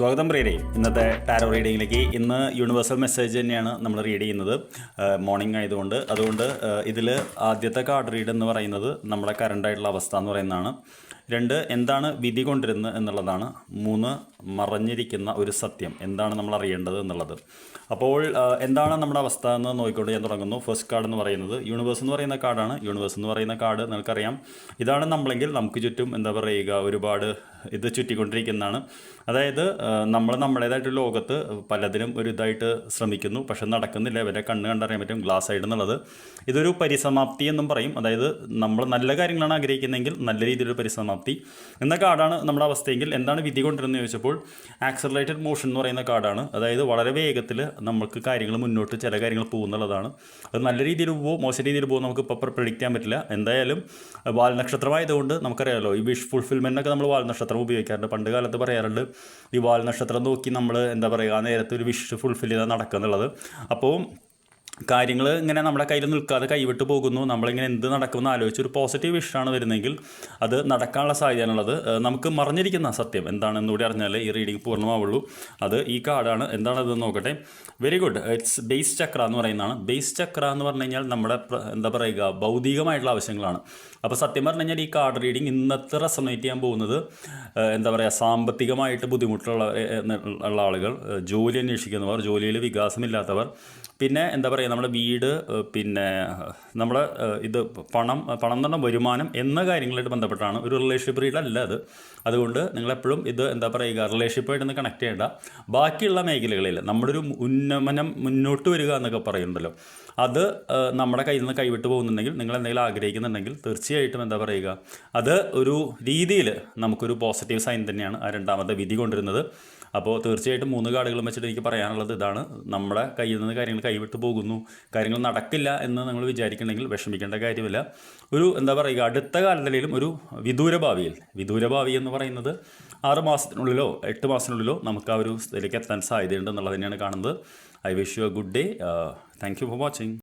സ്വാഗതം പ്രിയരെ ഇന്നത്തെ ടാരോ റീഡിങ്ങിലേക്ക് ഇന്ന് യൂണിവേഴ്സൽ മെസ്സേജ് തന്നെയാണ് നമ്മൾ റീഡ് ചെയ്യുന്നത്. മോർണിംഗ് ആയതുകൊണ്ട്. അതുകൊണ്ട് ഇതിൽ ആദ്യത്തെ കാർഡ് റീഡ് എന്ന് പറയുന്നത് നമ്മുടെ കറണ്ട് ആയിട്ടുള്ള അവസ്ഥ എന്ന് പറയുന്നതാണ്. രണ്ട് എന്താണ് വിധി കൊണ്ടിരുന്നത് എന്നുള്ളതാണ്. മൂന്ന് മറഞ്ഞിരിക്കുന്ന ഒരു സത്യം. എന്താണ് നമ്മൾ അറിയേണ്ടത് എന്നുള്ളത്. അപ്പോൾ എന്താണ് നമ്മുടെ അവസ്ഥ എന്ന് നോക്കിക്കൊണ്ട് ഞാൻ തുടങ്ങുന്നു. ഫസ്റ്റ് കാർഡ് എന്ന് പറയുന്നത് യൂണിവേഴ്സ് എന്ന് പറയുന്ന കാർഡാണ് യൂണിവേഴ്സ് എന്ന് പറയുന്ന കാർഡ് നിങ്ങൾക്കറിയാം ഇതാണ് നമ്മളെങ്കിൽ നമുക്ക് ചുറ്റും എന്താ പറയുക ഒരുപാട് ഇത് ചുറ്റിക്കൊണ്ടിരിക്കുന്നതാണ്. അതായത് നമ്മൾ നമ്മുടേതായിട്ട് ലോകത്ത് പലതിനും ഒരു ഇതായിട്ട് ശ്രമിക്കുന്നു. പക്ഷെ നടക്കുന്നില്ല. ഇവരെ കണ്ണ് കണ്ടറിയാൻ പറ്റും. ഗ്ലാസ് സൈഡ് എന്നുള്ളത്. ഇതൊരു പരിസമാപ്തി എന്നും പറയും. അതായത് നമ്മൾ നല്ല കാര്യങ്ങളാണ് ആഗ്രഹിക്കുന്നതെങ്കിൽ നല്ല രീതിയിലൊരു പരിസമാപ്തി എന്ന കാർഡാണ് നമ്മുടെ അവസ്ഥയെങ്കിൽ എന്താണ് വിധി കൊണ്ടിരുന്നത് ചോദിച്ചപ്പോൾ ആക്സലറേറ്റഡ് മോഷൻ എന്ന് പറയുന്ന കാർഡാണ്. അതായത് വളരെ വേഗത്തിൽ നമുക്ക് കാര്യങ്ങൾ മുന്നോട്ട് ചില കാര്യങ്ങൾ പോകുന്നുള്ളതാണ്. അത് നല്ല രീതിയിൽ പോകുമോ മോശം രീതിയിൽ പോകുമോ നമുക്ക് ഇപ്പോൾ പ്രിഡിക്റ്റ് ചെയ്യാൻ പറ്റില്ല. എന്തായാലും വാൽനക്ഷത്രമായതുകൊണ്ട് നമുക്കറിയാമല്ലോ ഈ വിഷ് ഫുൾഫിൽമെന്റൊക്കെ നമ്മൾ വാൽനക്ഷത്രം ഉപയോഗിക്കാറുണ്ട്. പണ്ട് കാലത്ത് പറയാറുണ്ട് ഈ വാൽനക്ഷത്രം നോക്കി നമ്മൾ എന്താ പറയുക ആ നേരത്തെ ഒരു വിഷ് ഫുൾഫിൽ ചെയ്താൽ നടക്കുന്നുള്ളത്. അപ്പോൾ കാര്യങ്ങൾ ഇങ്ങനെ നമ്മുടെ കയ്യിൽ നിൽക്കാതെ കൈവിട്ട് പോകുന്നു. നമ്മളിങ്ങനെ എന്ത് നടക്കുമെന്ന് ആലോചിച്ച് ഒരു പോസിറ്റീവ് വിഷയമാണ് വരുന്നതെങ്കിൽ അത് നടക്കാനുള്ള സാഹചര്യമാണുള്ളത് നമുക്ക് മറിഞ്ഞിരിക്കുന്ന സത്യം എന്താണെന്ന് കൂടി അറിഞ്ഞാൽ ഈ റീഡിംഗ് പൂർണമാവുള്ളൂ. അത് ഈ കാർഡാണ്. എന്താണത് നോക്കട്ടെ. Very good it's base chakra എന്ന് പറയുന്നതാണ്. ബേസ് ചക്ര എന്ന് പറഞ്ഞു കഴിഞ്ഞാൽ നമ്മുടെ എന്താ പറയുക ഭൗതികമായിട്ടുള്ള ആവശ്യങ്ങളാണ്. അപ്പോൾ സത്യം പറഞ്ഞു കഴിഞ്ഞാൽ ഈ കാർഡ് റീഡിംഗ് ഇന്നത്തെ റെസണേറ്റ് ചെയ്യാൻ പോകുന്നത് എന്താ പറയുക സാമ്പത്തികമായിട്ട് ബുദ്ധിമുട്ടുള്ള ഉള്ള ആളുകൾ ജോലി അന്വേഷിക്കുന്നവർ ജോലിയിൽ വികാസമില്ലാത്തവർ പിന്നെ എന്താ പറയുക നമ്മുടെ വീട് പിന്നെ നമ്മുടെ ഇത് പണം പണം എന്ന് വരുമാനം എന്ന കാര്യങ്ങളായിട്ട് ബന്ധപ്പെട്ടാണ്. ഒരു റിലേഷൻഷിപ്പ് റീഡ് അല്ല അത്. അതുകൊണ്ട് നിങ്ങളെപ്പോഴും ഇത് എന്താ പറയുക റിലേഷൻഷിപ്പായിട്ടൊന്ന് കണക്ട് ചെയ്യേണ്ട. ബാക്കിയുള്ള മേഖലകളിൽ നമ്മുടെ ഒരു ഉന്നമനം മുന്നോട്ട് വരിക എന്നൊക്കെ പറയുന്നുണ്ടല്ലോ. അത് നമ്മുടെ കയ്യിൽ നിന്ന് കൈവിട്ട് പോകുന്നുണ്ടെങ്കിൽ നിങ്ങൾ എന്തെങ്കിലും ആഗ്രഹിക്കുന്നുണ്ടെങ്കിൽ തീർച്ചയായിട്ടും എന്താ പറയുക അത് ഒരു രീതിയിൽ നമുക്കൊരു പോസിറ്റീവ് സൈൻ തന്നെയാണ് ആ രണ്ടാമത്തെ വിധി കൊണ്ടുവരുന്നത്. അപ്പോൾ തീർച്ചയായിട്ടും മൂന്ന് കാർഡുകളും വെച്ചിട്ട് എനിക്ക് പറയാനുള്ളത് ഇതാണ്. നമ്മുടെ കയ്യിൽ നിന്ന് കാര്യങ്ങൾ കൈവിട്ട് പോകുന്നു. കാര്യങ്ങൾ നടക്കില്ല എന്ന് നിങ്ങൾ വിചാരിക്കണമെങ്കിൽ വിഷമിക്കേണ്ട കാര്യമില്ല. ഒരു എന്താ പറയുക അടുത്ത കാലത്തിലും ഒരു വിദൂര ഭാവിയിൽ വിദൂര ഭാവി എന്ന് പറയുന്നത് ആറ് മാസത്തിനുള്ളിലോ എട്ട് മാസത്തിനുള്ളിലോ നമുക്ക് ആ ഒരു ഇതിലേക്ക് എത്താൻ സാധ്യതയുണ്ട് എന്നുള്ളത് തന്നെയാണ് കാണുന്നത്. I wish you a good day. Thank you for watching